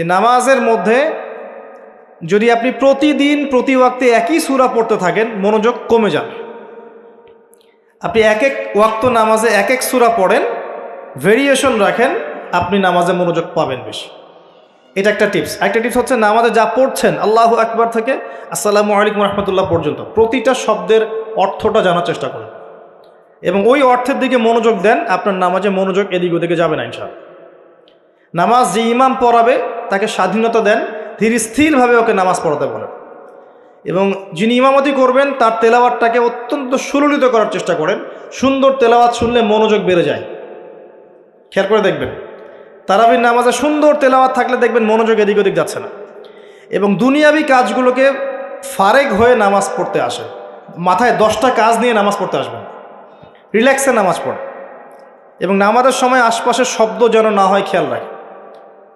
যে নামাজের মধ্যে যদি আপনি প্রতিদিন প্রতি ওয়াক্তে একই সুরা পড়তে থাকেন, মনোযোগ কমে যাবে। আপনি এক এক ওয়াক্ত নামাজে এক এক সুরা পড়েন ভেরিয়েশন রাখেন, আপনি নামাজে মনোযোগ পাবেন বেশি। এটা একটা টিপস একটা টিপস হচ্ছে নামাজে যা পড়ছেন, আল্লাহ আকবার থেকে আসসালামু আলাইকুম রহমতুল্লাহ পর্যন্ত, প্রতিটা শব্দের অর্থটা জানার চেষ্টা করুন। এবং ওই অর্থের দিকে মনোযোগ দেন, আপনার নামাজে মনোযোগ এদিক ওদিকে যাবে না ইনশাল নামাজ যে ইমাম পড়াবে তাকে স্বাধীনতা দেন, ধীর স্থিরভাবে ওকে নামাজ পড়াতে বলেন। এবং যিনি ইমামতি করবেন, তার তেলাওয়াতটাকে অত্যন্ত সুললিত করার চেষ্টা করেন। সুন্দর তেলাওয়াত শুনলে মনোযোগ বেড়ে যায়। খেয়াল করে দেখবেন, তারাবির নামাজে সুন্দর তেলাওয়াত থাকলে দেখবেন মনোযোগ এদিক ওদিক যাচ্ছে না। এবং দুনিয়াবি কাজগুলোকে ফারেক হয়ে নামাজ পড়তে আসে মাথায় দশটা কাজ নিয়ে নামাজ পড়তে আসবেন। রিল্যাক্সে নামাজ পড়ে এবং নামাজের সময় আশপাশের শব্দ যেন না হয় খেয়াল রাখে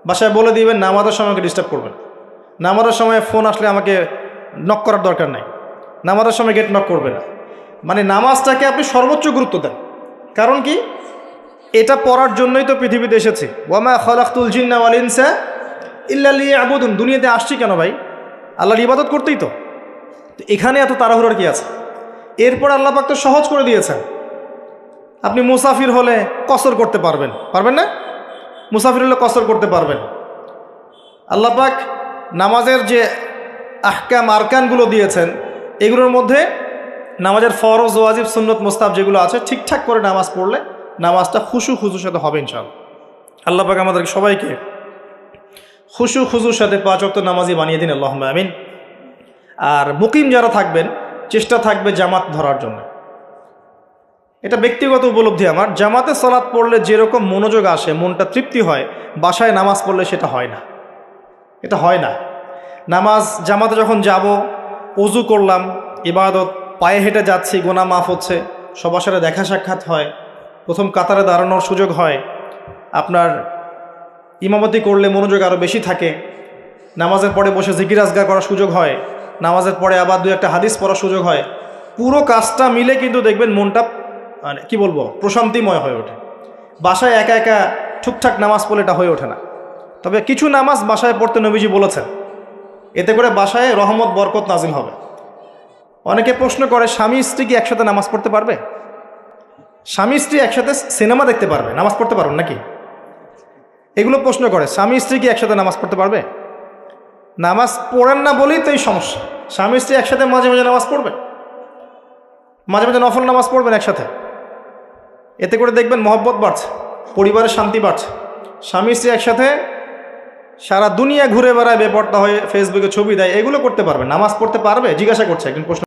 বাসায় বলে দিবেন, নামাজের সময় আমাকে ডিস্টার্ব করবেন। নামাজের সময় ফোন আসলে আমাকে নক করার দরকার নাই। নামাজের সময় গেট নক করবে না মানে নামাজটাকে আপনি সর্বোচ্চ গুরুত্ব দেন। কারণ কি? এটা পড়ার জন্যই তো পৃথিবীতে এসেছি। ওয়ামা খলাকুল জিন্না ওয়াল ইনসা ইল্লাল্লি আবুদুন দুনিয়াতে আসছি কেন ভাই? আল্লাহর ইবাদত করতেই তো। তো এখানে এত তাড়াহুড়োর কি আছে? এরপর আল্লাহ পাক তো সহজ করে দিয়েছেন। আপনি মুসাফির হলে কসর করতে পারবেন। পারবেন না? মুসাফির হলে কসর করতে পারবেন। আল্লাহ পাক নামাজের যে আহকাম, আরকানগুলো দিয়েছেন, এগুলোর মধ্যে নামাজের ফরজ, ওয়াজিব, সুন্নত মোস্তাব যেগুলো আছে, ঠিকঠাক করে নামাজ পড়লে নামাজটা খুশু খুশুর সাথে হবে ইনশাল আল্লাহ পাক আমাদেরকে সবাইকে খুশু খুজুর সাথে পাঁচ অক্ত নামাজি বানিয়ে দিন আল্লাহ আমিন। আর মুকিম যারা থাকবেন, চেষ্টা থাকবে জামাত ধরার জন্য। এটা ব্যক্তিগত উপলব্ধি আমার। জামাতে সলাৎ পড়লে যেরকম মনোযোগ আসে, মনটা তৃপ্তি হয়, বাসায় নামাজ পড়লে সেটা হয় না। এটা হয় না। নামাজ, জামাতে যখন যাব অজু করলাম, ইবাদত, পায়ে হেঁটে যাচ্ছি, গোনা মাফ হচ্ছে, সবার সাথে দেখা সাক্ষাৎ হয়, প্রথম কাতারে দাঁড়ানোর সুযোগ হয়, আপনার ইমামতি করলে মনোযোগ আরও বেশি থাকে, নামাজের পরে বসে জিকির আজগার করার সুযোগ হয়, নামাজের পরে আবার দু একটা হাদিস পড়ার সুযোগ হয়, পুরো কাজটা মিলে কিন্তু দেখবেন মনটা মানে কি বলব, প্রশান্তিময় হয়ে ওঠে। বাসায় একা একা ঠিকঠাক নামাজ পড়লে এটা হয়ে ওঠে না। তবে কিছু নামাজ বাসায় পড়তে নবীজি বলেছেন, এতে করে বাসায় রহমত, বরকত নাজিল হবে। অনেকে প্রশ্ন করে, স্বামী স্ত্রী কি একসাথে নামাজ পড়তে পারবে? স্বামী স্ত্রী একসাথে সিনেমা দেখতে পারবে, নামাজ পড়তে পারবেন নাকি? এগুলো প্রশ্ন করে, স্বামী স্ত্রী কি একসাথে নামাজ পড়তে পারবে? নামাজ পড়েন না বলেই তো এই সমস্যা। স্বামী স্ত্রী একসাথে মাঝে মাঝে নামাজ পড়বে? মাঝে মাঝে নফল নামাজ পড়বেন একসাথে? এতে করে দেখবেন মহব্বত বাড়ছে, পরিবারের শান্তি বাড়ছে। স্বামী স্ত্রী একসাথে সারা দুনিয়া ঘুরে বেড়ায় বেপর্দা হয়ে ফেসবুকে ছবি দেয়, এগুলো করতে পারবে নামাজ পড়তে পারবে? জিজ্ঞাসা করছে একজন প্রশ্ন